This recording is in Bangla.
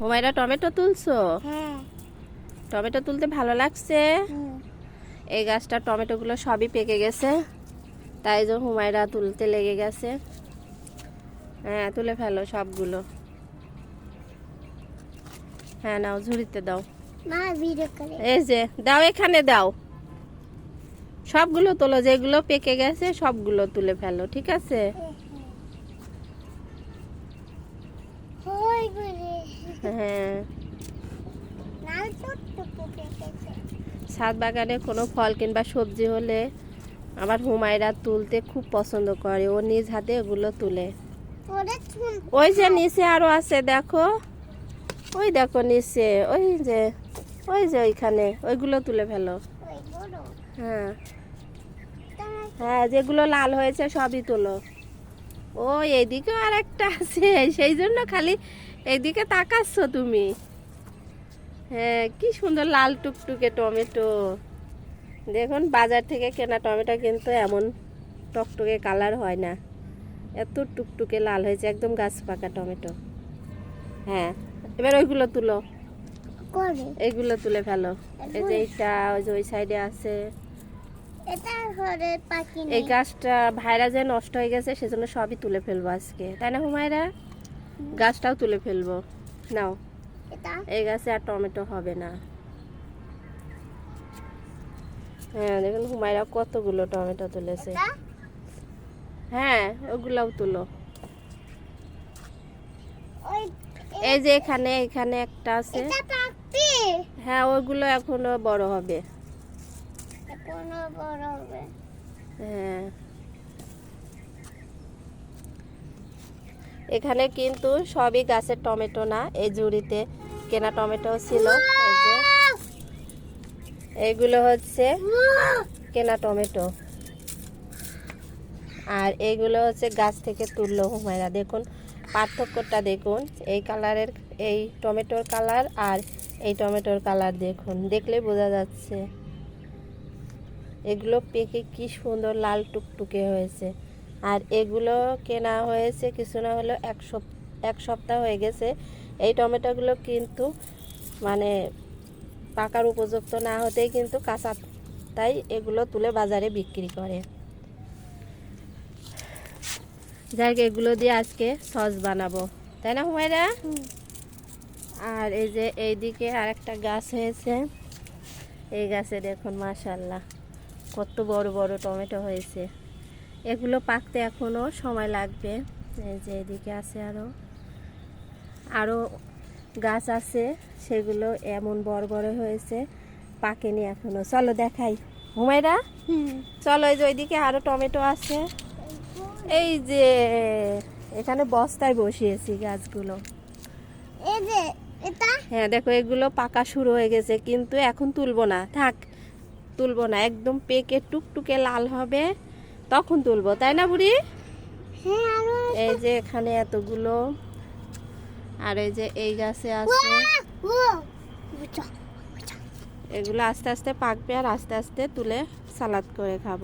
হুমায়রা টমেটো তুলছো? হ্যাঁ। টমেটো তুলতে ভালো লাগছে? এই গাছটা টমেটোগুলো সবই পেকে গেছে। তাই যে হুমায়রা তুলতে লেগে গেছে। হ্যাঁ তুলে ফেলো সবগুলো। হ্যাঁ নাও ঝুড়িতে দাও। মা ভিডিও করে। এই যে দাও এখানে দাও। সবগুলো তোলো যেগুলো পেকে গেছে সবগুলো তুলে ফেলো ঠিক আছে হই করে হ্যাঁ। ছাদ বাগানে কোনো ফল কিংবা সবজি হলে আমার হুমায়রা তুলতে খুব পছন্দ করে। ও নিজ হাতে ওগুলো তুলে। ওই যে নিচে আরও আছে দেখো। ওই দেখো নিচে ওই যে ওই যে ওইখানে ওইগুলো তুলে ফেলো। হ্যাঁ। হ্যাঁ যেগুলো লাল হয়েছে সবই তোলো। ও এইদিকেও আর একটা আছে সেই জন্য খালি এইদিকে তাকাচ্ছ তুমি? হ্যাঁ কি সুন্দর লাল টুকটুকে টমেটো। দেখুন বাজার থেকে কেনা টমেটো কিন্তু এমন টকটকে কালার হয় না। এত টুকটুকে লাল হয়েছে একদম গাছ পাকা টমেটো। হ্যাঁ এবার ওইগুলো তুলো। করে। এইগুলো তুলে ফেলো। এই যে এইটা ওই যে ওই সাইডে আছে। এই গাছটা ভাইরা যে নষ্ট হয়ে গেছে সেজন্য সবই তুলে ফেলব আজকে। তাই না হুমায়রা? গাছটাও তুলে ফেলব। নাও। এই গাছে আর টমেটো হবে না। হ্যাঁ দেখুন হুমায়রা কতগুলো টমেটো তুলেছে। হ্যাঁ ওগুলাও তুলো। এই যে এখানে এখানে একটা আছে। হ্যাঁ ওইগুলো এখনও বড় হবে। কোনো বড় হবে। হ্যাঁ। এখানে কিন্তু সবই গাছের টমেটো না, এই জুড়িতে কেনা টমেটো ছিল যে। এইগুলো হচ্ছে কেনা টমেটো। আর এইগুলো হচ্ছে গাছ থেকে তুললো হুমায়রা। দেখুন, পার্থক্যটা দেখুন, এই কালারের, এই টমেটোর কালার আর এই টমেটোর কালার দেখুন, দেখলে বোঝা যাচ্ছে। এগুলো পেকে কি সুন্দর লাল টুকটুকে হয়েছে। আর এগুলো কেনা হয়েছে কিছু না হলেও এক এক সপ্তাহ হয়ে গেছে। এই টমেটোগুলো কিন্তু মানে পাকার উপযুক্ত না হতেই কিন্তু কাঁচা তাই এগুলো তুলে বাজারে বিক্রি করে। যাই হোক, এগুলো দিয়ে আজকে সস বানাবো। তাই না হুমায়রা? আর এই যে এইদিকে আর একটা গাছ হয়েছে। এই গাছে দেখুন মাশাল্লাহ কত বড় বড় টমেটো হয়েছে। এগুলো পাকতে এখনও সময় লাগবে। এই যে এদিকে আছে আরও আরও গাছ আছে সেগুলো এমন বড় বড় হয়েছে পাকেনি এখনও। চলো দেখাই। হুমায়রা? চলো এই যে ওইদিকে আরও টমেটো আছে। এই যে এখানে বস্তায় বসিয়েছি গাছগুলো। এই যে এটা? হ্যাঁ দেখো এগুলো পাকা শুরু হয়ে গেছে কিন্তু এখন তুলবো না। থাক তুলবো না। একদম পেকে টুকটুকে লাল হবে। তখন তুলবো তাই না বুড়ি? হ্যাঁ এই যে এখানে এতগুলো আর এই যে এই গাছে আছে। এগুলো আস্তে আস্তে পাকবে আর আস্তে আস্তে তুলে সালাদ করে খাব।